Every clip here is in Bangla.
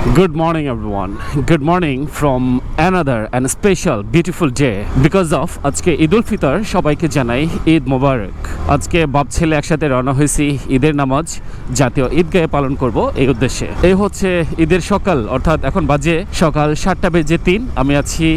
Good morning, everyone. Good morning from another and special beautiful day because of আজকে ঈদ উল ফিতর সবাইকে জানাই ঈদ মোবারক। আজকে বাপ ছেলে একসাথে রওনা হয়েছি ঈদের নামাজ জাতীয় ঈদগাহে পালন করব এই উদ্দেশ্যে। এই হচ্ছে ঈদের সকাল অর্থাৎ এখন বাজে সকাল সাতটা বেজে তিন। আমি আছি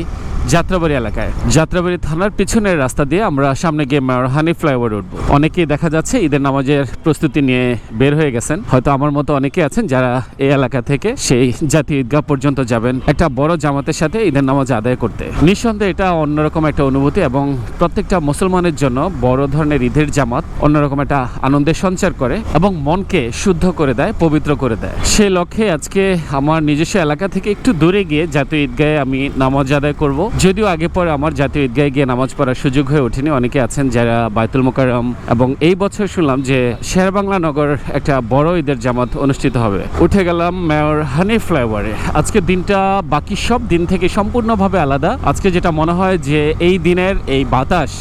যাত্রাবাড়ি এলাকায়। যাত্রাবাড়ি থানার পিছনের রাস্তা দিয়ে আমরা সামনে গিয়ে মেয়রহানি ফ্লাইওভার উঠবো। অনেকেই দেখা যাচ্ছে ঈদের নামাজের প্রস্তুতি নিয়ে বের হয়ে গেছেন। হয়তো আমার মতো অনেকে আছেন যারা এই এলাকা থেকে সেই জাতীয় ঈদগাহ পর্যন্ত যাবেন একটা বড় জামাতের সাথে ঈদের নামাজ আদায় করতে। নিঃসন্দেহে এটা অন্যরকম একটা অনুভূতি এবং প্রত্যেকটা মুসলমানের জন্য বড় ধরনের ঈদের জামাত অন্যরকম একটা আনন্দের সঞ্চার করে এবং মনকে শুদ্ধ করে দেয়, পবিত্র করে দেয়। সেই লক্ষ্যে আজকে আমার নিজস্ব এলাকা থেকে একটু দূরে গিয়ে জাতীয় ঈদগাহে আমি নামাজ আদায় করব। যদিও আগে পরে আমার জাতীয় ঈদগাহে গিয়ে নামাজ পড়ার সুযোগ হয়ে ওঠেনি, অনেকে আছেন যারা বায়তুল মোকাররম এবং এই বছর শুনলাম যে শেরবাংলা নগর একটা বড় ঈদের জামাত অনুষ্ঠিত হবে। উঠে গেলাম মেয়র হানি ফ্লাইওভারে। আজকে দিনটা বাকি সব দিন থেকে সম্পূর্ণভাবে আলাদা। আজকে যেটা মনে হয় যে এই দিনের এই বাতাস,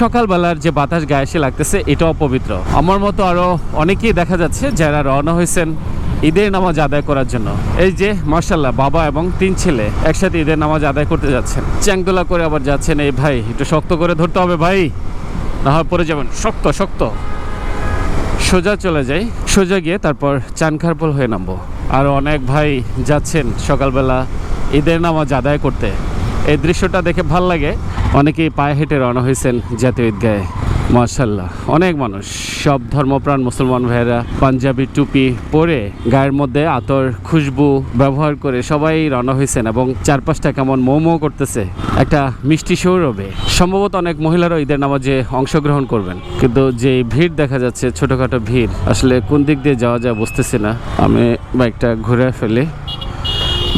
সকালবেলার যে বাতাস গায়ে এসে লাগতেছে, এটাও পবিত্র। আমার মতো আরও অনেকেই দেখা যাচ্ছে যারা রওনা হয়েছেন ঈদের নামাজ আদায় করার জন্য। এই যে মার্শাল্লাহ বাবা এবং তিন ছেলে একসাথে ঈদের নামাজ আদায় করতে যাচ্ছেন। চ্যাংদোলা করে আবার যাচ্ছেন, এই ভাই, একটু শক্ত করে ধরতে হবে ভাই, না হয় পড়ে যাবেন। শক্ত শক্ত। সোজা চলে যাই, সোজা গিয়ে তারপর চানখারপোল হয়ে নামবো। আর অনেক ভাই যাচ্ছেন সকালবেলা ঈদের নামাজ আদায় করতে। এই দৃশ্যটা দেখে ভালো লাগে। অনেকেই পায়ে হেঁটে রওনা হয়েছেন জাতীয় ঈদগাহে। মার্শাল্লাহ অনেক মানুষ। সব ধর্মপ্রাণ মুসলমান ভাইয়েরা পাঞ্জাবি টুপি পরে গায়ের মধ্যে আতর, খুশবু ব্যবহার করে সবাই রওনা হয়েছেন এবং চারপাশটা কেমন মৌমৌ করতেছে। একটা মিষ্টি সৌরভে সম্ভবত অনেক মহিলারা ঈদের নামাজে অংশগ্রহণ করবেন। কিন্তু যে ভিড় দেখা যাচ্ছে, ছোটোখাটো ভিড়, আসলে কোন দিক দিয়ে যাওয়া যায় বুঝতেছি না। আমি বাইকটা ঘুরে ফেলি।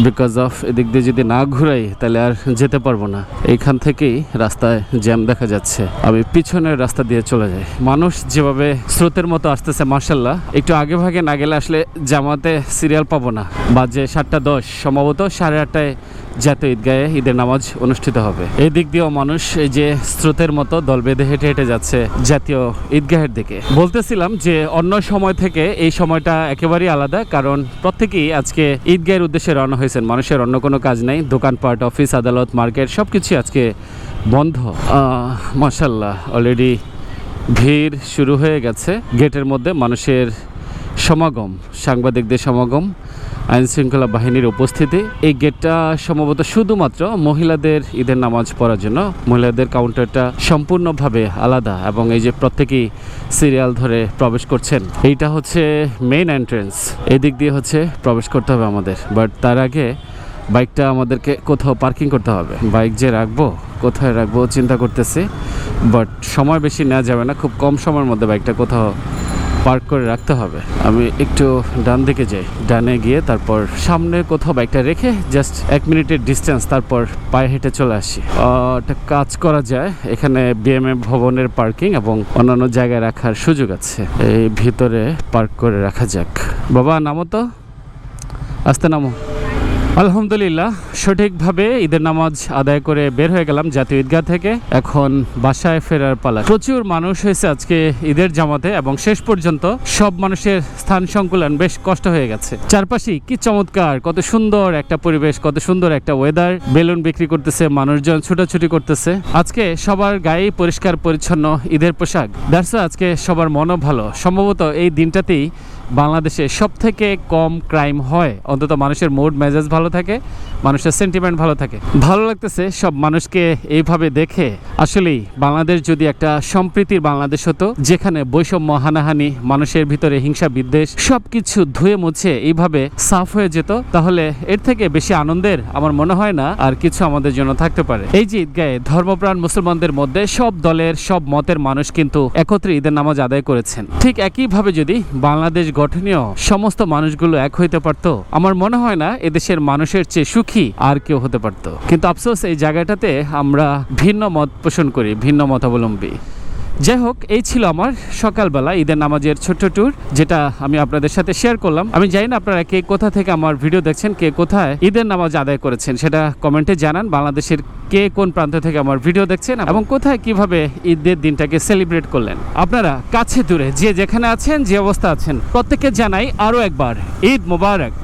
বিকজ অফ এদিক দিয়ে যদি না ঘুরাই, তাহলে আর যেতে পারব না। এইখান থেকেই রাস্তায় জ্যাম দেখা যাচ্ছে। আমি পিছনের রাস্তা দিয়ে চলে যাই। মানুষ যেভাবে স্রোতের মতো আসতেছে মার্শাল্লাহ একটু আগে ভাগে না গেলে আসলে জামাতে সিরিয়াল পাবো না। বাজে সাতটা দশ, সম্ভবত সাড়ে আটটায় জাতীয় ঈদগাহে ঈদের নামাজ অনুষ্ঠিত হবে। এই দিক দিয়েও মানুষ এই যে স্রোতের মতো দল বেঁধে হেঁটে হেঁটে যাচ্ছে জাতীয় ঈদগাহের দিকে। বলতেছিলাম যে অন্য সময় থেকে এই সময়টা একেবারেই আলাদা, কারণ প্রত্যেকেই আজকে ঈদগাহের উদ্দেশ্যে রওনা হয়েছেন। মানুষের অন্য কোনো কাজ নেই, দোকানপাট, অফিস, আদালত, মার্কেট সব কিছুই আজকে বন্ধ। মাসাল্লাহ অলরেডি ভিড় শুরু হয়ে গেছে। গেটের মধ্যে মানুষের সমাগম, সাংবাদিকদের সমাগম। আইন শৃঙ্খলা বাহিনীর উপস্থিতি। এই গেটটা সম্ভবত শুধুমাত্র মহিলাদের ঈদের নামাজ পড়ার জন্য। মহিলাদের কাউন্টারটা সম্পূর্ণভাবে আলাদা এবং এই যে প্রত্যেকেই সিরিয়াল ধরে প্রবেশ করছেন, এইটা হচ্ছে মেইন এন্ট্রেন্স এই দিক দিয়ে হচ্ছে প্রবেশ করতে হবে আমাদের। বাট তার আগে বাইকটা আমাদেরকে কোথাও পার্কিং করতে হবে। বাইক যে রাখব, কোথায় রাখব, চিন্তা করতেছি। বাট সময় বেশি নেওয়া যাবে না। খুব কম সময়ের মধ্যে বাইকটা কোথাও পার্ক করে রাখতে হবে। আমি একটু ডান দিকে যাই। ডানে গিয়ে তারপর সামনে কোথাও বাইকটা রেখে জাস্ট এক মিনিটের ডিস্টেন্স তারপর পায়ে হেঁটে চলে আসি। একটা কাজ করা যায়। এখানে বিএমএ ভবনের পার্কিং এবং অন্যান্য জায়গায় রাখার সুযোগ আছে। এই ভিতরে পার্ক করে রাখা যাক। বাবা, নামো তো। আস্তে নামো। আলহামদুলিল্লাহ, সঠিকভাবে ঈদের নামাজ আদায় করে বের হয়ে গেলাম জাতীয় ঈদগাহ থেকে। এখন বাসায় ফেরার পালা। প্রচুর মানুষ হয়েছে আজকে ঈদের জামাতে এবং শেষ পর্যন্ত সব মানুষের স্থান সংকুলন বেশ কষ্ট হয়ে গেছে। চারপাশে কি চমৎকার, কত সুন্দর একটা পরিবেশ, কত সুন্দর একটা ওয়েদার বেলুন বিক্রি করতেছে, মানুষজন ছুটাছুটি করতেছে। আজকে সবার গায়েই পরিষ্কার পরিচ্ছন্ন ঈদের পোশাক। দ্যাটস আজকে সবার মনও ভালো। সম্ভবত এই দিনটাতেই বাংলাদেশে সব থেকে কম ক্রাইম হয়? অন্তত মানুষের মুড, মেজাজ ভালো থাকে, মানুষের সেন্টিমেন্ট ভালো থাকে। ভালো লাগতেছে সব মানুষকে এইভাবে দেখে। আসলেই বাংলাদেশ যদি একটা সম্প্রীতির বাংলাদেশ হতো, যেখানে বৈষম্য, হানাহানি, মানুষের ভিতরে হিংসা, বিদ্বেষ সব কিছু ধুয়ে মুছে এইভাবে সাফ হয়ে যেত, তাহলে এর থেকে বেশি আনন্দের আমার মনে হয় না, আর কিছু আমাদের জন্য থাকতে পারে। এই যে ঈদগাহে ধর্মপ্রাণ মুসলমানদের মধ্যে সব দলের, সব মতের মানুষ কিন্তু একত্রে ঈদের নামাজ আদায় করেছেন। ঠিক একইভাবে যদি বাংলাদেশ গঠনীয়। সমস্ত মানুষগুলো এক হইতে পারত। আমার মনে হয় না এদেশের মানুষের চেয়ে সুখী আর কেউ হতে পারত। কিন্তু আফসোস এই জায়গাটাতে আমরা ভিন্ন মত পোষণ করি, ভিন্ন মতাবলম্বী। যাই হোক এই ছিল আমার সকালবেলা ঈদের নামাজের ছোট্ট ট্যুর যেটা আমি আপনাদের সাথে শেয়ার করলাম। আমি জানি না আপনারা কে কোথা থেকে আমার ভিডিও দেখছেন, কে কোথায় ঈদের নামাজ আদায় করেছেন, সেটা কমেন্টে জানান, বাংলাদেশের কে কোন প্রান্ত থেকে আমার ভিডিও দেখছেন এবং কোথায় কীভাবে ঈদের দিনটাকে সেলিব্রেট করলেন। আপনারা কাছে দূরে, যে যেখানে আছেন, যে অবস্থা আছেন, প্রত্যেককে জানাই আরও একবার ঈদ মোবারক।